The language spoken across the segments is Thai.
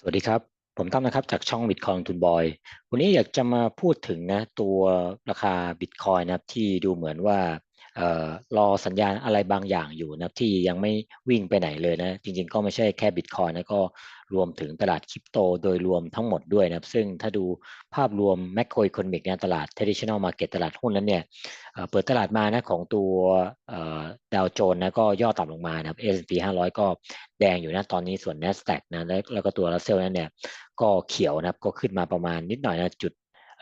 สวัสดีครับ ผมตั้มนะครับจากช่อง Bitcoin ทุนบอย วันนี้อยากจะมาพูดถึงนะตัวราคา Bitcoin นะครับที่ดูเหมือนว่า รอสัญญาณอะไรบางอย่างอยู่นะครับที่ยังไม่วิ่งไปไหนเลยนะจริงๆก็ไม่ใช่แค่ Bitcoin นะก็รวมถึงตลาดคริปโตโดยรวมทั้งหมดด้วยนะครับซึ่งถ้าดูภาพรวม macro economic เนี่ยตลาด traditional market ตลาดหุ้นนั้นเนี่ยเปิดตลาดมานะของตัวดาวโจนส์นะก็ย่อต่ำลงมานะครับ S&P 500 ก็แดงอยู่นะตอนนี้ส่วน NASDAQ นะแล้วแล้วก็ตัว Russell นั้นเนี่ยก็เขียวนะครับก็ขึ้นมาประมาณนิดหน่อยนะจุด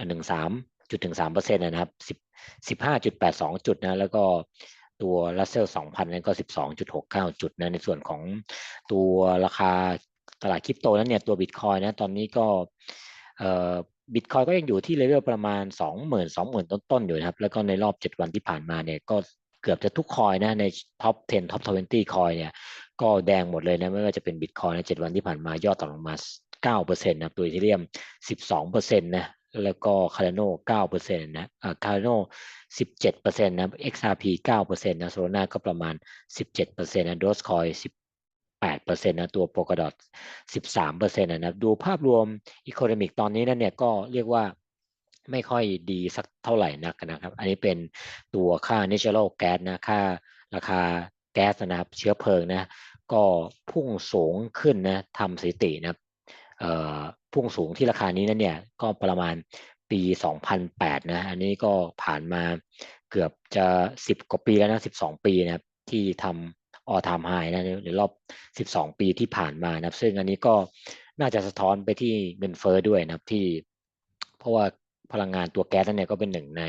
หนึ่งสามจุดถึงสามเปอร์เซ็นต์นะครับสิบ สิบห้าจุดแปดสองจุดนะแล้วก็ตัวรัสเซลสองพันนั้นก็สิบสองจุดหกเก้าจุดนะในส่วนของตัวราคาตลาดคริปโตนั้นเนี่ยตัวบิตคอยนะตอนนี้ก็เอ่อบิตคอยก็ยังอยู่ที่เลเวลประมาณสองหมื่นสองหมื่นต้นๆอยู่นะครับ แล้วก็ในรอบเจ็ดวันที่ผ่านมาเนี่ยก็เกือบจะทุกคอยนะในท็อป 10 ท็อป 20 คอยเนี่ยก็แดงหมดเลยนะไม่ว่าจะเป็นบิตคอยในเจ็ดวันที่ผ่านมายอดต่ำลงมา9%นะตัวอีเทเรียม 12%นะ แล้วก็คาร์โน9%นะคาร์โน17%นะ XRP 9%นะโซลาร่าก็ประมาณ17%นะโดสคอย18%นะตัวโปกดอท13%นะดูภาพรวมอีโคโนมิกตอนนี้นั่นเนี่ยก็เรียกว่าไม่ค่อยดีสักเท่าไหร่นักนะครับ อันนี้เป็นตัวค่า natural gas นะ ค่าราคาแก๊สนะครับเชื้อเพลิงนะ ก็พุ่งสูงขึ้นนะทำสถิตินะ พุ่งสูงที่ราคานี้นั่นเนี่ยก็ประมาณปี 2008 นะ อันนี้ก็ผ่านมาเกือบจะ 10 กว่าปีแล้วนะ 12 ปีนะครับที่ทำออทามไฮนะในรอบ 12 ปีที่ผ่านมานะซึ่งอันนี้ก็น่าจะสะท้อนไปที่เงินเฟอ้อด้วยนะที่ เพราะว่าพลังงานตัวแก๊สนั่นเนี่ยก็เป็นหนึ่งใน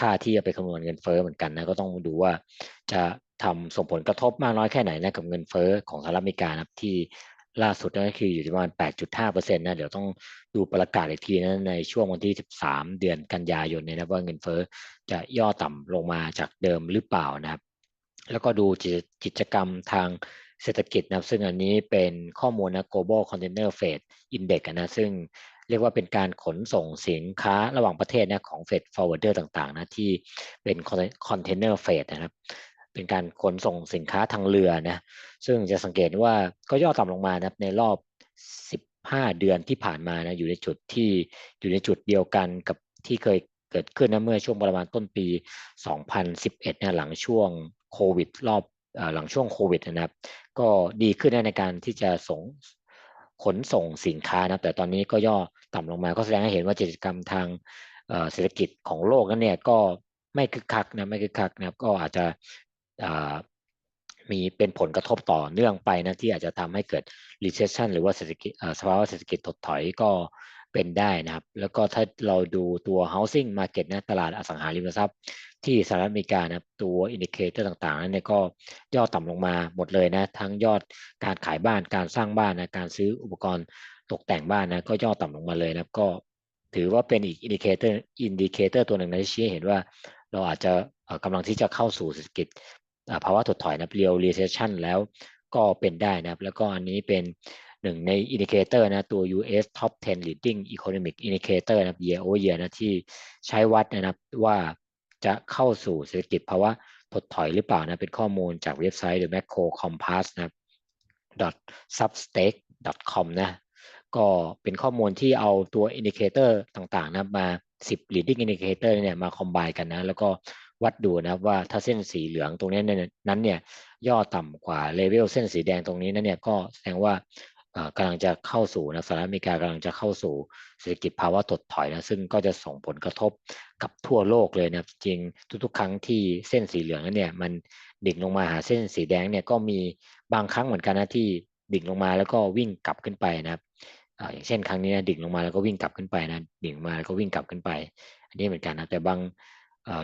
ค่าที่จะไปคำนวณเงินเฟอ้อเหมือนกันนะก็ต้องดูว่าจะทำส่งผลกระทบมากน้อยแค่ไหนนะกับเงินเฟอ้อของสหรัฐอเมริกานะที่ ล่าสุดก็คืออยู่ที่ประมาณ 8.5%นะ เดี๋ยวต้องดูประกาศอีกทีนะในช่วงวันที่ 13 เดือนกันยายนเนี่ยนะว่าเงินเฟ้อจะย่อต่ำลงมาจากเดิมหรือเปล่านะครับ แล้วก็ดูกิจกรรมทางเศรษฐกิจนะซึ่งอันนี้เป็นข้อมูลนะ global container freight index นะซึ่งเรียกว่าเป็นการขนส่งสินค้าระหว่างประเทศนะของ Fed forwarder ต่างๆนะที่เป็น container freight นะครับ เป็นการขนส่งสินค้าทางเรือนะซึ่งจะสังเกตว่าก็ย่อต่ำลงมานะในรอบ 15 เดือนที่ผ่านมานะอยู่ในจุดที่อยู่ในจุดเดียวกันกับที่เคยเกิดขึ้นนะเมื่อช่วงประมาณต้นปี 2011นะหลังช่วงโควิด รอบหลังช่วงโควิดนะครับ ก็ดีขึ้นในการที่จะส่งขนส่งสินค้านะแต่ตอนนี้ก็ย่อต่ำลงมาก็แสดงให้เห็นว่ากิจกรรมทางเศรษฐกิจของโลกนั้นเนี่ยก็ไม่คึกคักนะไม่คึกคักนะก็อาจจะ มีเป็นผลกระทบต่อเนื่องไปนะที่อาจจะทำให้เกิด recession หรือว่าเศรษฐกิจสภาวะเศรษฐกิจถดถอยก็เป็นได้นะครับ แล้วก็ถ้าเราดูตัว housing market นะตลาดอสังหาริมทรัพย์ที่สหรัฐอเมริกานะตัวอินดิเคเตอร์ต่างๆนั้นก็ย่อต่ำลงมาหมดเลยนะ ทั้งยอดการขายบ้านการสร้างบ้านนะการซื้ออุปกรณ์ตกแต่งบ้านนะก็ย่อต่ำลงมาเลยนะก็ถือว่าเป็นอีกอินดิเคเตอร์อินดิเคเตอร์ตัวหนึ่งนะที่ชี้เห็นว่า เราอาจจะกำลังที่จะเข้าสู่เศรษฐกิจ ภาวะถดถอยนะเรียว recession แล้วก็เป็นได้นะครับ แล้วก็อันนี้เป็นหนึ่งในอินดิเคเตอร์นะตัว US Top 10 Leading Economic Indicator นะ year over year นะที่ใช้วัดนะครับว่าจะเข้าสู่เศรษฐกิจภาวะถดถอยหรือเปล่านะเป็นข้อมูลจากเว็บไซต์หรือ macro compass นะ .substack com นะก็เป็นข้อมูลที่เอาตัวอินดิเคเตอร์ต่างๆนะมา 10 leading indicator เนี่ยมาคอมไบกันนะ แล้วก็ วัดดูนะว่าถ้าเส้นสีเหลืองตรงนี้นั้นเนี่ยย่อต่ำกว่าเลเวลเส้นสีแดงตรงนี้นั่นเนี่ยก็แสดงว่ากำลังจะเข้าสู่นะสหรัฐอเมริกากำลังจะเข้าสู่เศรษฐกิจภาวะถดถอยนะซึ่งก็จะส่งผลกระทบกับทั่วโลกเลยนะจริงทุกๆ ครั้งที่เส้นสีเหลืองนั้นเนี่ยมันดิ่งลงมาหาเส้นสีแดงเนี่ยก็มีบางครั้งเหมือนกันนะที่ดิ่งลงมาแล้วก็วิ่งกลับขึ้นไปนะครับอย่างเช่นครั้งนี้นะดิ่งลงมาแล้วก็วิ่งกลับขึ้นไปนะดิ่งมาแล้วก็วิ่งกลับขึ้นไป อันนี้เหมือนกันนะแต่บาง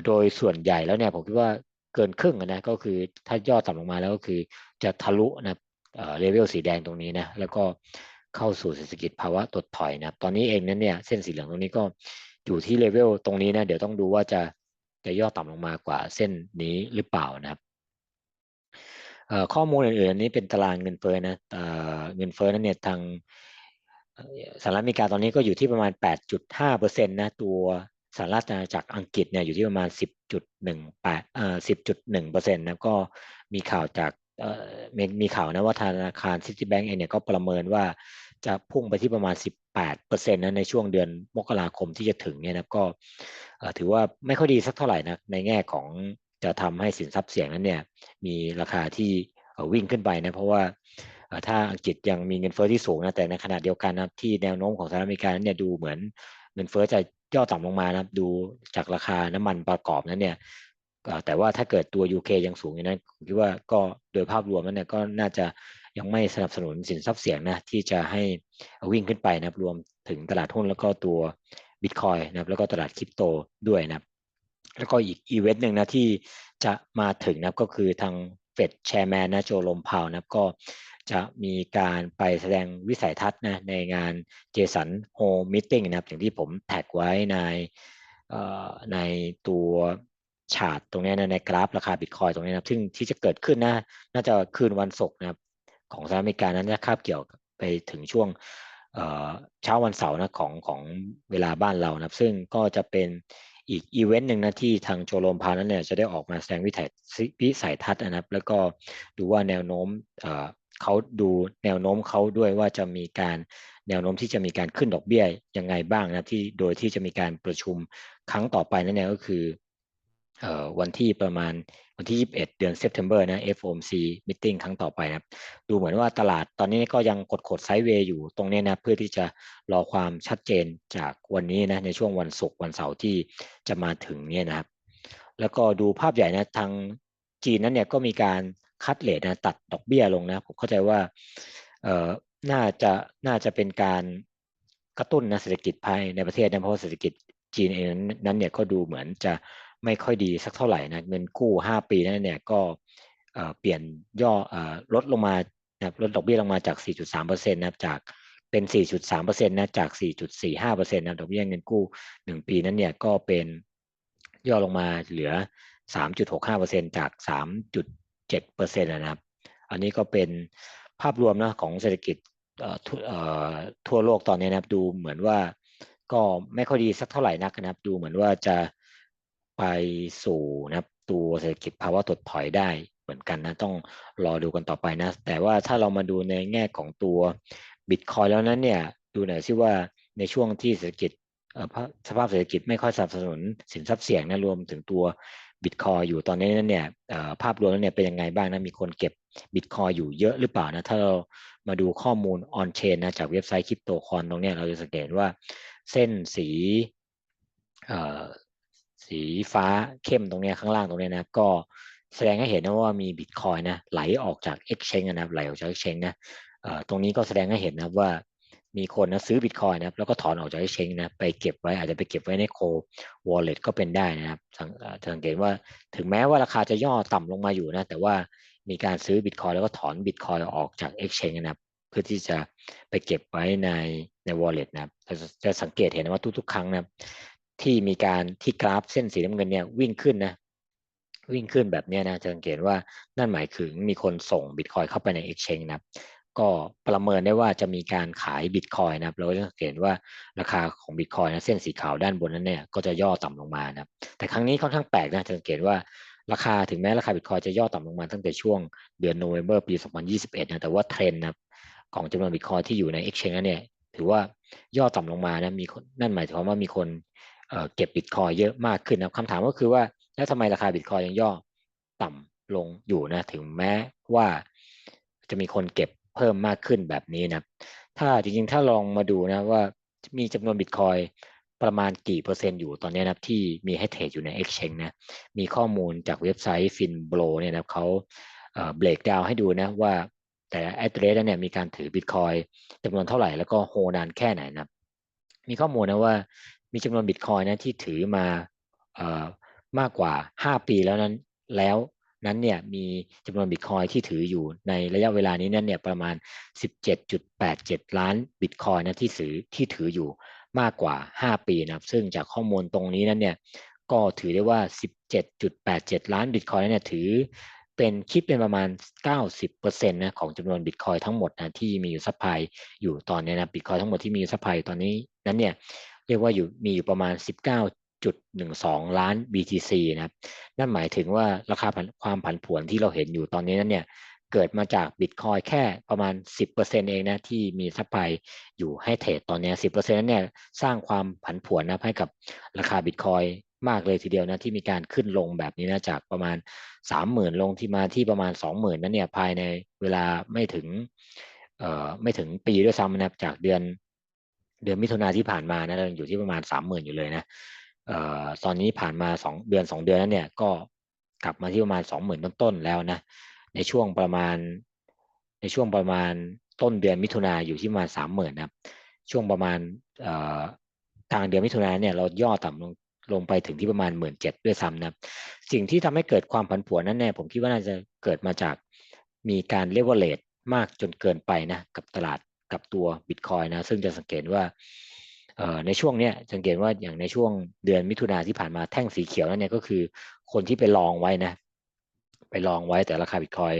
โดยส่วนใหญ่แล้วเนี่ยผมคิดว่าเกินครึ่งนะก็คือถ้าย่อต่ำลงมาแล้วก็คือจะทะลุนะเลเวลสีแดงตรงนี้นะแล้วก็เข้าสู่เศรษฐกิจภาวะตดถอยนะตอนนี้เองนั้นเนี่ยเส้นสีเหลืองตรงนี้ก็อยู่ที่เลเวลตรงนี้นะเดี๋ยวต้องดูว่าจะจะย่อต่ำลงมากว่าเส้นนี้หรือเปล่านะครับข้อมูลอื่นๆนี้เป็นตารางเงินเฟ้อนะเงินเฟ้อนั้นเนี่ยทางสหรัฐอเมริกาตอนนี้ก็อยู่ที่ประมาณ 8.5%นะตัว สหรัฐอาณาจักรอังกฤษเนี่ยอยู่ที่ประมาณ 10.18เอ่อ10.1เปอร์เซ็นต์นะก็มีข่าวจากเอ่อมีข่าวนะว่าธนาคารซิตี้แบงก์เองเนี่ยก็ประเมินว่าจะพุ่งไปที่ประมาณ 18%นต์นะในช่วงเดือนมกราคมที่จะถึงเนี่ยนะก็ถือว่าไม่ค่อยดีสักเท่าไหร่นะในแง่ของจะทำให้สินทรัพย์เสี่ยงนั้นเนี่ยมีราคาที่วิ่งขึ้นไปนะเพราะว่าถ้าอังกฤษยังมีเงินเฟ้อที่สูงนะแต่ในขณะเดียวกันนะที่แนวโน้มของสหรัฐอเมริกานั้นเนี่ยดูเหมือนเงินเฟ้อจะ ย่อต่ำลงมานะครับ ดูจากราคาน้ำมันประกอบนั้นเนี่ยแต่ว่าถ้าเกิดตัว UK ยังสูงอย่างนั้นผมคิดว่าก็โดยภาพรวมนั้นเนี่ยก็น่าจะยังไม่สนับสนุนสินทรัพย์เสี่ยงนะที่จะให้วิ่งขึ้นไปนะครับรวมถึงตลาดหุ้นแล้วก็ตัวบิตคอยนะครับแล้วก็ตลาดคริปโตด้วยนะครับแล้วก็อีกอีเวนต์หนึ่งนะที่จะมาถึงนะครับก็คือทางเฟดแชร์แมนนะโจลมพาวนะครับก็ จะมีการไปแสดงวิสัยทัศน์นะในงานเจสันโฮมิทติ้งนะครับอย่างที่ผมแท็กไว้ในในตัวฉาดตรงนี้นะในกราฟราคาบิตคอยตรงนี้นะซึ่งที่จะเกิดขึ้นนะน่าจะคืนวันศุกร์นะครับของสหรัฐอเมริกานั้นจะคาบเกี่ยวไปถึงช่วงเช้าวันเสาร์นะของของเวลาบ้านเรานะครับ ซึ่งก็จะเป็นอีกอีเวนต์หนึ่งนะที่ทางโจโลมพานั้นเนี่ยจะได้ออกมาแสดงวิถัยวิสัยทัศน์นะครับ แล้วก็ดูว่าแนวโน้ม เขาดูแนวโน้มเขาด้วยว่าจะมีการแนวโน้มที่จะมีการขึ้นดอกเบี้ยยังไงบ้างนะที่โดยที่จะมีการประชุมครั้งต่อไปนั่นเองก็คือวันที่ประมาณวันที่ 21 เดือน September นะ FOMC meeting ครั้งต่อไปนะครับ ดูเหมือนว่าตลาดตอนนี้ก็ยังกดกดไซด์เวย์อยู่ตรงนี้นะ เพื่อที่จะรอความชัดเจนจากวันนี้นะ ในช่วงวันศุกร์วันเสาร์ที่จะมาถึงเนี่ยนะครับ แล้วก็ดูภาพใหญ่นะ ทางจีนนั้นเนี่ยก็มีการ คัดเลทนะตัดดอกเบี้ยลงนะผมเข้าใจว่าเอ่อน่าจะน่าจะเป็นการกระตุ้นนะเศรษฐกิจภายในประเทศนะเพราะเศรษฐกิจจีนเองนั้นเนี่ยก็ดูเหมือนจะไม่ค่อยดีสักเท่าไหร่นะเงินกู้ 5 ปีนั้นเนี่ยก็เปลี่ยนย่อลดลงมานะลดดอกเบี้ยลงมาจาก 4.3%นะครับจากเป็น 4.3%นะจาก 4.45%นะดอกเบี้ยเงินกู้ 1 ปีนั้นเนี่ยก็เป็นย่อลงมาเหลือ 3.65%จาก 7%นะครับ อันนี้ก็เป็นภาพรวมนะของเศรษฐกิจทั่วโลกตอนนี้นะครับ ดูเหมือนว่าก็ไม่ค่อยดีสักเท่าไหร่นักนะครับ ดูเหมือนว่าจะไปสู่นะครับตัวเศรษฐกิจภาวะถดถอยได้เหมือนกันนะต้องรอดูกันต่อไปนะ แต่ว่าถ้าเรามาดูในแง่ของตัวบิตคอยแล้วนั้นเนี่ยดูหน่อยซิว่าในช่วงที่เศรษฐกิจสภาพเศรษฐกิจไม่ค่อยสนับสนุนสินทรัพย์เสี่ยงนะรวมถึงตัว บิตคอยอยู่ตอนนี้นั้นเนี่ยภาพรวมแล้วเนี่ยเป็นยังไงบ้างนะมีคนเก็บบิตคอยอยู่เยอะหรือเปล่านะถ้าเรามาดูข้อมูลออนเชนนะจากเว็บไซต์คริปโตคอนตรงนี้เราจะสังเกตว่าเส้นสีสีฟ้าเข้มตรงนี้ข้างล่างตรงนี้นะก็แสดงให้เห็นนะว่ามีบิตคอยนะไหลออกจาก Exchange นะไหลออกจาก Exchange นะตรงนี้ก็แสดงให้เห็นนะว่า มีคนนะซื้อบิตคอยนะแล้วก็ถอนออกจาก Exchange นะไปเก็บไว้อาจจะไปเก็บไว้ในโควอลเล็ตก็เป็นได้นะครับสังเกตว่าถึงแม้ว่าราคาจะย่อต่ำลงมาอยู่นะแต่ว่ามีการซื้อบิตคอยแล้วก็ถอนบิตคอยออกจาก Exchange นะเพื่อที่จะไปเก็บไว้ในใน wallet นะครับจะสังเกตเห็นว่าทุกๆ ครั้งนะที่มีการที่กราฟเส้นสีน้ำเงินเนี่ยวิ่งขึ้นนะวิ่งขึ้นแบบนี้นะจะสังเกตว่านั่นหมายถึงมีคนส่งบิตคอยเข้าไปใน Exchange นะ ก็ประเมินได้ว่าจะมีการขายบิตคอยนะครับ เราจะสังเกตว่าราคาของบิตคอยนะเส้นสีขาวด้านบนนั้นเนี่ยก็จะย่อต่ำลงมานะแต่ครั้งนี้ค่อนข้างแปลกนะจะสังเกตว่าราคาถึงแม้ราคาบิตคอยจะย่อต่ำลงมาตั้งแต่ช่วงเดือนโนเวม ber ปี 2021 นะแต่ว่าเทรนด์นะของจำนวนบิตคอยที่อยู่ใน Exchange นั้นเนี่ยถือว่าย่อต่ำลงมานะมีนั่นหมายถึงว่ามีคนเก็บบิตคอยเยอะมากขึ้นนะคำถามก็คือว่าแล้วทำไมราคาบิตคอยยังย่อต่ำลงอยู่นะถึงแม้ว่าจะมีคนเก็บ เพิ่มมากขึ้นแบบนี้นะถ้าจริงๆ ถ้าลองมาดูนะว่ามีจำนวนบิตคอยประมาณกี่เปอร์เซ็นต์อยู่ตอนนี้นะที่มีให้เทรดอยู่ใน Exchange นะมีข้อมูลจากเว็บไซต์ Finbro เนี่ยนะเขาเบรกดาวให้ดูนะว่าแต่แอดเดรสเนี่ยมีการถือบิตคอยจำนวนเท่าไหร่แล้วก็โฮนานแค่ไหนนะมีข้อมูลนะว่ามีจำนวนบิตคอยนะที่ถือมาอมากกว่า 5 ปีแล้วนั้นแล้ว นั้นเนี่ยมีจำนวนบิตคอยที่ถืออยู่ในระยะเวลานี้นั่นเนี่ยประมาณ 17.87 ล้านบิตคอยนะที่ถือที่ถืออยู่มากกว่า 5 ปีนะครับ ซึ่งจากข้อมูลตรงนี้นั้นเนี่ยก็ถือได้ว่า 17.87 ล้านบิตคอยนั้นเนี่ยถือเป็นคิดเป็นประมาณ 90%นะของจำนวนบิตคอยทั้งหมดนะที่มีอยู่ซัพพลายอยู่ตอนนี้นะบิตคอยทั้งหมดที่มีอยู่ซัพพลายตอนนี้นั้นเนี่ยเรียกว่าอยู่มีอยู่ประมาณ 1.12 ล้าน BTC นะครับ นั่นหมายถึงว่าราคาความผันผวนที่เราเห็นอยู่ตอนนี้นั้นเนี่ยเกิดมาจากบิตคอยแค่ประมาณ 10%เองนะที่มีซัพพลายอยู่ให้เทรดตอนนี้ 10%นั้นเนี่ยสร้างความผันผวนนะให้กับราคาบิตคอยมากเลยทีเดียวนะที่มีการขึ้นลงแบบนี้นะจากประมาณ 30,000 ลงที่มาที่ประมาณ 20,000นั้นเนี่ยภายในเวลาไม่ถึงเอ่อไม่ถึงปีด้วยซ้ำนะจากเดือนเดือนมิถุนาที่ผ่านมานะเราอยู่ที่ประมาณ 30,000 อยู่เลยนะ ตอนนี้ผ่านมา 2 เดือน 2 เดือนนั้นเนี่ยก็กลับมาที่ประมาณ 20,000 ต้นๆแล้วนะในช่วงประมาณ ในช่วงประมาณต้นเดือนมิถุนาอยู่ที่ประมาณ 30,000นะครับช่วงประมาณกลางเดือนมิถุนาเนี่ยเราย่อต่ำลงลงไปถึงที่ประมาณหมื่นเจ็ดด้วยซ้ำนะสิ่งที่ทำให้เกิดความผันผวนนั้นแน่ผมคิดว่าน่าจะเกิดมาจากมีการเลเวลเลตมากจนเกินไปนะกับตลาดกับตัวบิตคอยนะซึ่งจะสังเกตว่า ในช่วงนี้สังเกตว่าอย่างในช่วงเดือนมิถุนาที่ผ่านมาแท่งสีเขียวนั่นเนี่ยก็คือคนที่ไปลองไว้นะ ไปลองไว้แต่ราคาบิตคอย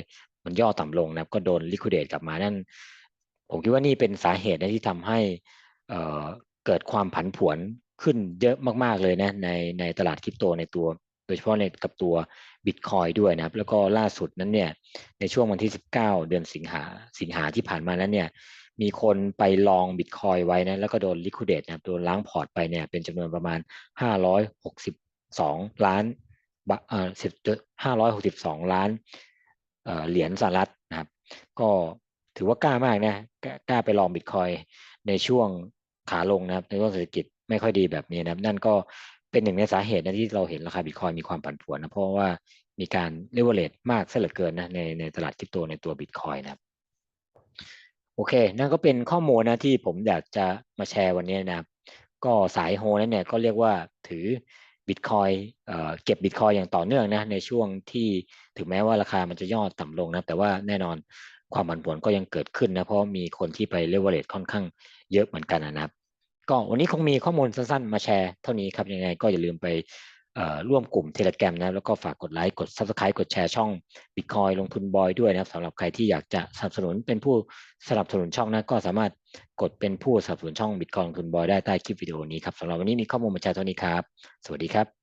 มันย่อต่ำลงนะก็โดนลิควิดเดตกลับมานั่น ผมคิดว่านี่เป็นสาเหตุนะที่ทำให้เกิดความผันผวนขึ้นเยอะมาก ๆเลยนะในในตลาดคริปโตในตัว ยเฉพาะในกับตัวบิตคอยด้วยนะครับ แล้วก็ล่าสุดนั้นเนี่ยในช่วงวันที่ 19 เดือนสิงหาสิงหาที่ผ่านมานั้นเนี่ยมีคนไปลองบิตคอยไว้นะแล้วก็โดนลิควิดเดตนะครับโดนล้างพอร์ตไปเนี่ยเป็นจำนวนประมาณ 562 ล้านเอ่อสิบห้าร้อยหกสิบสองล้านเหรียญสหรัฐนะครับ ก็ถือว่ากล้ามากนะกล้าไปลองบิตคอยในช่วงขาลงนะครับในช่วงเศรษฐกิจไม่ค่อยดีแบบนี้นะนั่นก็ เป็นหนึ่งในสาเหตุนะที่เราเห็นราคาบิตคอยมีความผันผวนนะเพราะว่ามีการเลเวลเลตมากเสียเหลือเกินนะในในตลาดคริปโตในตัวบิตคอยนะครับโอเค นั่นก็เป็นข้อมูลนะที่ผมอยากจะมาแชร์วันนี้นะครับ ก็สายโฮนั้นเนี่ยก็เรียกว่าถือบิตคอยเก็บบิตคอยอย่างต่อเนื่องนะในช่วงที่ถึงแม้ว่าราคามันจะย่อต่ำลงนะแต่ว่าแน่นอนความผันผวนก็ยังเกิดขึ้นนะเพราะมีคนที่ไปเลเวลเลตค่อนข้างเยอะเหมือนกันนะครับ ก็วันนี้คงมีข้อมูลสั้นๆ มาแชร์เท่านี้ครับยังไงก็อย่าลืมไปร่วมกลุ่มเทเล g r a m นะแล้วก็ฝากกดไลค์กด Subscribe กดแชร์ช่อง Bitcoin ลงทุนบอยด้วยนะครับสำหรับใครที่อยากจะสนับสนุนเป็นผู้สนับสนุนช่องนะก็สามารถกดเป็นผู้สนับสนุนช่อง Bitcoin ลงทุนบอยได้ใต้คลิปวิดีโอนี้ครับสำหรับวันนี้มีข้อมูลมาแชร์เท่านี้ครับ สวัสดีครับ